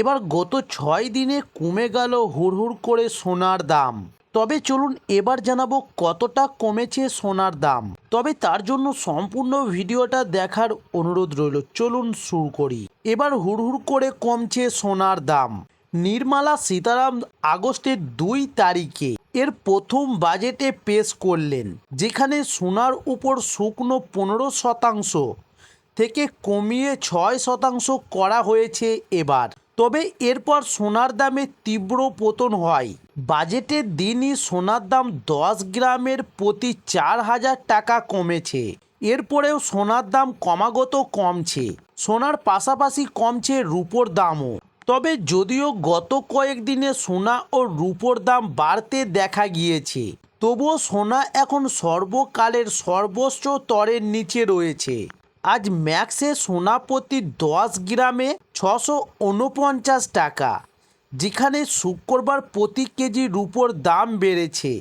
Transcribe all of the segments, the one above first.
এবার গত ছয় দিনে কমে গেল হুড়হুড় করে সোনার দাম। তবে চলুন এবার জানাব কতটা কমেছে সোনার দাম। তবে তার জন্য সম্পূর্ণ ভিডিওটা দেখার অনুরোধ রইল। চলুন শুরু করি। এবার হুড়হুড় করে কমছে সোনার দাম। নির্মলা সীতারাম আগস্টের দুই তারিখে এর প্রথম বাজেটে পেশ করলেন, যেখানে সোনার উপর শুকনো পনেরো শতাংশ থেকে কমিয়ে ছয় শতাংশ করা হয়েছে এবার। তবে এরপর সোনার দামে তীব্র পতন হয়। বাজেটের দিনই সোনার দাম দশ গ্রামের প্রতি চার হাজার টাকা কমেছে। এরপরেও সোনার দাম ক্রমাগত কমছে। সোনার পাশাপাশি কমছে রূপোর দামও। তবে যদিও গত কয়েকদিনে সোনা ও রূপোর দাম বাড়তে দেখা গিয়েছে, তবুও সোনা এখন সর্বকালের সর্বোচ্চ তরের নিচে রয়েছে। আজ ম্যাক্সে সোনা প্রতি দশ গ্রামে ছশো উনপঞ্চাশ টাকা, যেখানে শুক্রবার প্রতি কেজি রূপোর দাম বেড়েছে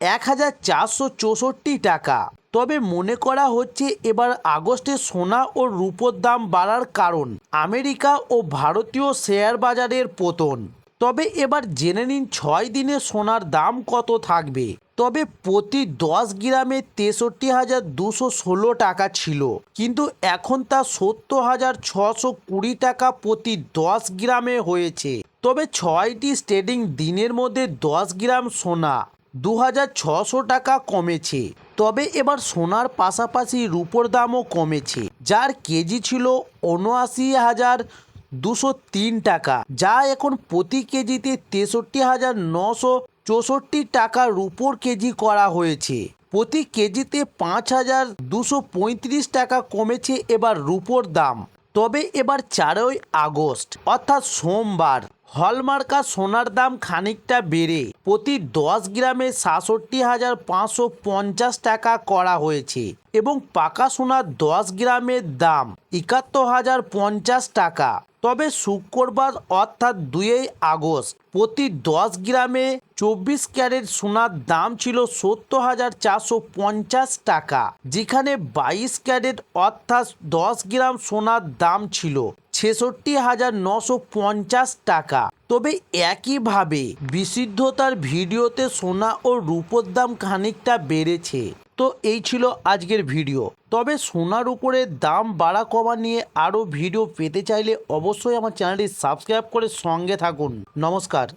এক হাজার চারশো চৌষট্টি টাকা। তবে মনে করা হচ্ছে এবার আগস্টে সোনা ও রূপোর দাম বাড়ার কারণ আমেরিকা ও ভারতীয় শেয়ার বাজারের পতন। তবে এবার জেনে নিন ছয় দিনে সোনার দাম কত থাকবে। তবে প্রতি দশ গ্রামে তেষট্টি হাজার দুশো ষোলো টাকা ছিল। কিন্তু এখন তা সত্তর হাজার ছশো কুড়ি টাকা প্রতি দশ গ্রামে হয়েছে। তবে ছয়টি স্টেডিং দিনের মধ্যে দশ গ্রাম সোনা দু হাজার ছশো টাকা কমেছে। তবে এবার সোনার পাশাপাশি রূপোর দামও কমেছে, যার কেজি ছিল উনআশি হাজার দুশো তিন টাকা, যা এখন প্রতি কেজিতে তেষট্টি হাজার নশো চৌষট্টি টাকা রুপোর কেজি করা হয়েছে। প্রতি কেজিতে পাঁচ হাজার দুশো পঁয়ত্রিশ টাকা কমেছে এবার রুপোর দাম। তবে এবার চারই আগস্ট, অর্থাৎ সোমবার। হলমার্কা সোনার দাম খানিকটা বেড়ে। প্রতি দশ গ্রামে সাতষট্টি হাজার পাঁচশো পঞ্চাশ টাকা করা হয়েছে এবং পাকা সোনার দশ গ্রামের দাম একাত্তর হাজার পঞ্চাশ টাকা। তবে শুক্রবার অর্থাৎ দুইই আগস্ট প্রতি দশ গ্রামে চব্বিশ ক্যারেট সোনার দাম ছিল সত্তর হাজার চারশো পঞ্চাশ টাকা, যেখানে বাইশ ক্যারেট অর্থাৎ দশ গ্রাম সোনার দাম ছিল। ছেষট্টি হাজার নশো পঞ্চাশ টাকা। তবে একইভাবে বিশুদ্ধতার ভিডিওতে সোনা ও রূপোর দাম খানিকটা বেড়েছে। তো এই ছিল আজকের ভিডিও। তবে সোনার উপরে দাম বাড়া কমা নিয়ে আরও ভিডিও পেতে চাইলে অবশ্যই আমার চ্যানেলটি সাবস্ক্রাইব করে সঙ্গে থাকুন। নমস্কার।